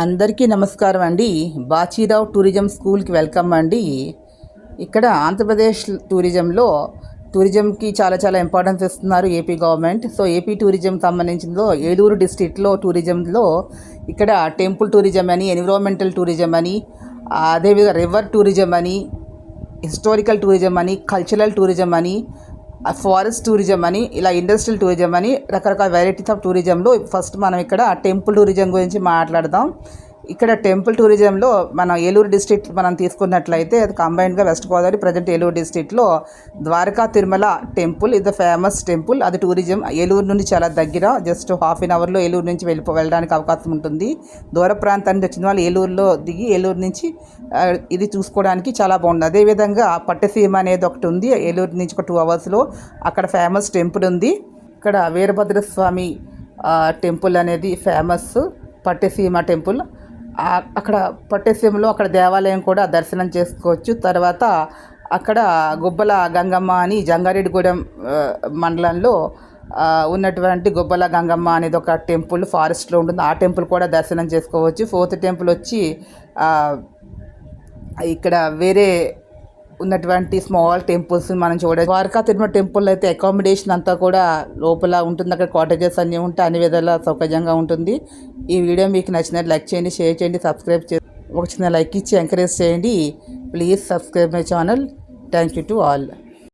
అందరికీ నమస్కారం అండి. బాచీరావు టూరిజం స్కూల్కి వెల్కమ్ అండి. ఇక్కడ ఆంధ్రప్రదేశ్ టూరిజంలో టూరిజంకి చాలా చాలా ఇంపార్టెన్స్ ఇస్తున్నారు AP government. So AP tourism సంబంధించిందో Eluru డిస్ట్రిక్ట్లో టూరిజంలో ఇక్కడ టెంపుల్ టూరిజం అని ఎన్విరాన్మెంటల్ టూరిజం అని అదేవిధంగా రివర్ టూరిజం అని హిస్టారికల్ టూరిజం అని కల్చరల్ టూరిజం అని ఫారెస్ట్ టూరిజం అని ఇలా ఇండస్ట్రియల్ టూరిజం అని రకరకాల వెరైటీస్ ఆఫ్ టూరిజంలో ఫస్ట్ మనం ఇక్కడ టెంపుల్ టూరిజం గురించి మాట్లాడదాం. ఇక్కడ టెంపుల్ టూరిజంలో మన ఏలూరు డిస్ట్రిక్ట్ మనం తీసుకున్నట్లయితే అది కంబైన్డ్గా వెస్ట్ గోదావరి ప్రజెంట్ ఏలూరు డిస్ట్రిక్ట్లో ద్వారకా తిరుమల టెంపుల్ ఇది ఫేమస్ టెంపుల్. అది టూరిజం. ఏలూరు నుండి చాలా దగ్గర జస్ట్ హాఫ్ అన్ అవర్లో ఏలూరు నుంచి వెళ్ళిపో వెళ్ళడానికి అవకాశం ఉంటుంది. దూర ప్రాంతానికి వచ్చిన వాళ్ళు ఏలూరులో దిగి ఏలూరు నుంచి ఇది చూసుకోవడానికి చాలా బాగుంది. అదేవిధంగా పట్టసీమ అనేది ఒకటి ఉంది. ఏలూరు నుంచి ఒక టూ అవర్స్లో అక్కడ ఫేమస్ టెంపుల్ ఉంది. ఇక్కడ వీరభద్ర స్వామి టెంపుల్ అనేది ఫేమస్ పట్టసీమ టెంపుల్. అక్కడ పట్టేసీమలో అక్కడ దేవాలయం కూడా దర్శనం చేసుకోవచ్చు. తర్వాత అక్కడ గుబ్బల గంగమ్మ అని జంగారెడ్డిగూడెం మండలంలో ఉన్నటువంటి గుబ్బల గంగమ్మ అనేది ఒక టెంపుల్ ఫారెస్ట్లో ఉంటుంది. ఆ టెంపుల్ కూడా దర్శనం చేసుకోవచ్చు. ఫోర్త్ టెంపుల్ వచ్చి ఇక్కడ వేరే ఉన్నటువంటి స్మాల్ టెంపుల్స్ మనం చూడవచ్చు ద్వారకా తిరుమల టెంపుల్ అయితే అకామిడేషన్ అంతా కూడా లోపల ఉంటుంది. అక్కడ కాటేజెస్ అన్నీ ఉంటాయి. అన్ని విధాలా సౌకర్యంగా ఉంటుంది. ఈ వీడియో మీకు నచ్చినట్టు లైక్ చేయండి షేర్ చేయండి సబ్స్క్రైబ్ చేయండి ఒక చిన్న లైక్ ఇచ్చి ఎంకరేజ్ చేయండి. Please subscribe my channel thank you to all